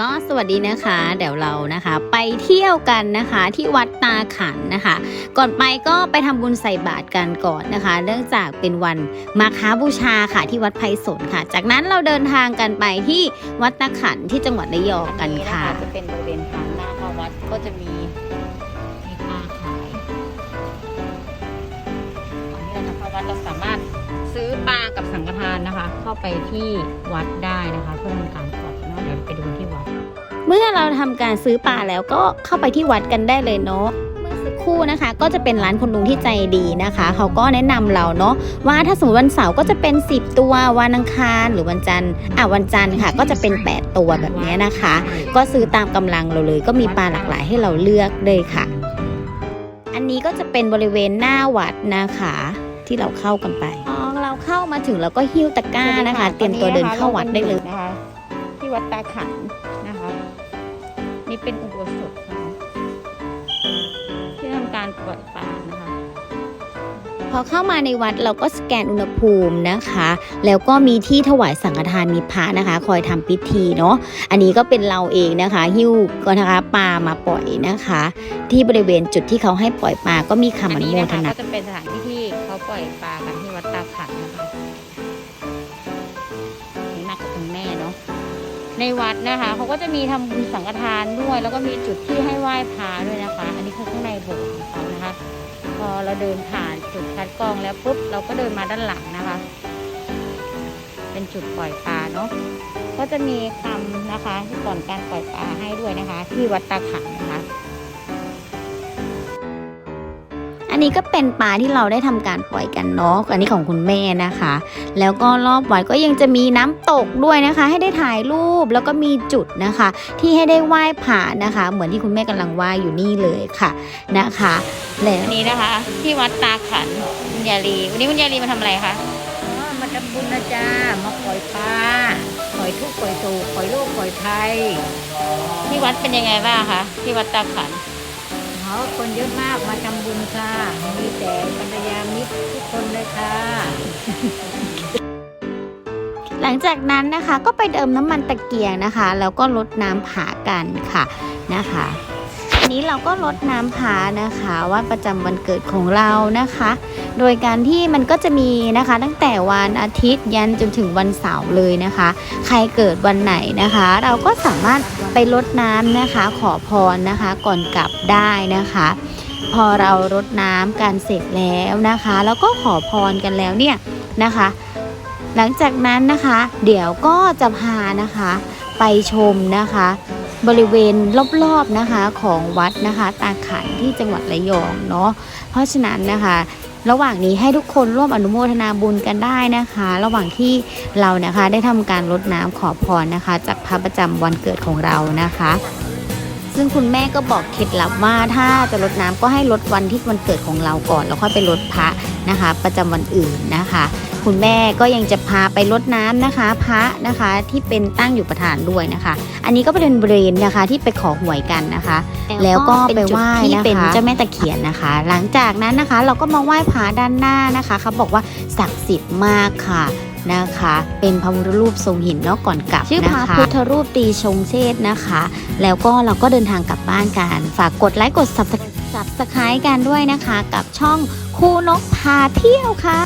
ก็สวัสดีนะคะ เดี๋ยวเรานะคะ ไปเที่ยวกันนะคะที่วัดตาขันนะคะ ก่อนไปก็ไปทำบุญใส่บาตรกันก่อนนะคะ เนื่องจากเป็นวันมาค้าบูชาค่ะที่วัดไพศาลค่ะ จากนั้นเราเดินทางกันไปที่วัดตาขันที่จังหวัดระยองกันค่ะจะเป็นบริเวณทางหน้าเข้าวัดก็จะมีมีปลาขายก่อนที่เราจะเข้าวัดเราสามารถซื้อปลากับสังฆทานนะคะ เข้าไปที่วัดได้นะคะ เพื่อทำการ เมื่อเราทำการซื้อปลาแล้วก็เข้าไปที่วัดกันได้เลยเนาะเมื่อสักครู่นะคะ ก็จะเป็นร้านคุณลุงที่ใจดีนะคะ เขาก็แนะนำเราเนาะว่าถ้าสมมติวันเสาร์ก็จะเป็น 10 ตัววันอังคารหรือวันจันทร์อะวันจันทร์ค่ะ ก็จะเป็น 8 ตัวแบบเนี้ยนะคะ ก็ซื้อตามกำลังเราเลย ก็มีปลาหลากหลายให้เราเลือกเลยค่ะ อันนี้ก็จะเป็นบริเวณหน้าวัดนะคะ ที่เราเข้ากันไปพอเราเข้ามาถึงเราก็หิ้วตะกร้านะคะ เตรียมตัวเดินเข้าวัดได้เลยนะคะที่ วัดตาขันนะคะ นี่เป็นอุโบสถนะคะที่ทำการปล่อยปลานะคะ พอเข้ามาในวัดเราก็สแกนอุณหภูมินะคะ แล้วก็มีที่ถวายสังฆทานมีพระนะคะ คอยทำพิธีเนาะอันนี้ก็เป็นเราเองนะคะ หิ้วก็นะคะปลามาปล่อยนะคะ ที่บริเวณจุดที่เขาให้ปล่อยปลาก็มีคำอนุโมทนาก็จะเป็นสถานที่ที่เขาปล่อยปลากันที่วัดตาขันนะคะนี่นักกับคุณแม่เนาะ ในวัดนะคะเขาก็จะมีทำบุญสังฆทานด้วย แล้วก็มีจุดที่ให้ไหว้พระด้วยนะคะ อันนี้คือข้างในโบสถ์ของเขานะคะ พอเราเดินผ่านจุดคัดกรองแล้วปุ๊บเราก็เดินมาด้านหลังนะคะ เป็นจุดปล่อยปลาเนาะก็จะมีคำนะคะที่ก่อนการปล่อยปลาให้ด้วยนะคะ ที่วัดตาขังนะคะ อันนี้ก็เป็นปลาที่เราได้ทำการปล่อยกันเนาะอันนี้ของคุณแม่นะคะ แล้วก็รอบวัดก็ยังจะมีน้ำตกด้วยนะคะ ให้ได้ถ่ายรูปแล้วก็มีจุดนะคะ ที่ให้ได้ไหว้ผ่านนะคะ เหมือนที่คุณแม่กำลังไหว้อยู่นี่เลยค่ะนะคะแล้ววันนี้นะคะ ที่วัดตาขันคุณยาลีวันนี้คุณยาลีมาทำอะไรคะอ๋อมาทำบุญนะจ้ามาปล่อยปลาปล่อยทุกข์ปล่อยโศกปล่อยโรคปล่อยภัยที่วัดเป็นยังไงบ้างคะที่วัดตาขันเขา คนเยอะมากมาทำบุญค่ะ มีแต่ภรรยามิตรทุกคนเลยค่ะ หลังจากนั้นนะคะก็ไปเติมน้ำมันตะเกียงนะคะ แล้วก็ลดน้ำผากันค่ะนะคะ นี้เราก็ลดน้ำผานะคะว่าประจำวันเกิดของเรานะคะ โดยการที่มันก็จะมีนะคะ ตั้งแต่วันอาทิตย์ยันจนถึงวันเสาร์เลยนะคะ ใครเกิดวันไหนนะคะ เราก็สามารถไปลดน้ำนะคะ ขอพรนะคะ ก่อนกลับได้นะคะ พอเรารดน้ำกันเสร็จแล้วนะคะ แล้วก็ขอพรกันแล้วเนี่ยนะคะ หลังจากนั้นนะคะ เดี๋ยวก็จะพานะคะไปชมนะคะ บริเวณรอบๆนะคะของวัดนะคะ ตาขันที่จังหวัดระยองเนาะเพราะฉะนั้นนะคะ ระหว่างนี้ให้ทุกคนร่วมอนุโมทนาบุญกันได้นะคะ ระหว่างที่เรานะคะได้ทำการรดน้ำขอพรนะคะ จากพระประจำวันเกิดของเรานะคะซึ่งคุณแม่ก็บอกเคล็ดลับว่าถ้าจะรดน้ำก็ให้รดวันที่วันเกิดของเราก่อน แล้วค่อยไปรดพระนะคะ ประจำวันอื่นนะคะ คุณแม่ก็ยังจะพาไปรดน้ำนะคะ พระนะคะที่เป็นตั้งอยู่ประธานด้วยนะคะ อันนี้ก็เป็นบริเวณนะคะที่ไปขอหวยกันนะคะ แล้วก็ไปไหว้ที่เป็นเจ้าแม่ตะเคียนนะคะ หลังจากนั้นนะคะ เราก็มาไหว้พระด้านหน้านะคะเขาบอกว่าศักดิ์สิทธิ์มากค่ะนะคะ เป็นพระพุทธรูปทรงหินเนาะก่อนกลับชื่อพระพุทธรูปตีชงเชษฐ์นะคะ แล้วก็เราก็เดินทางกลับบ้านกัน ฝากกดไลค์กด subscribe กันด้วยนะคะ กับช่องคู่นกพาเที่ยวค่ะ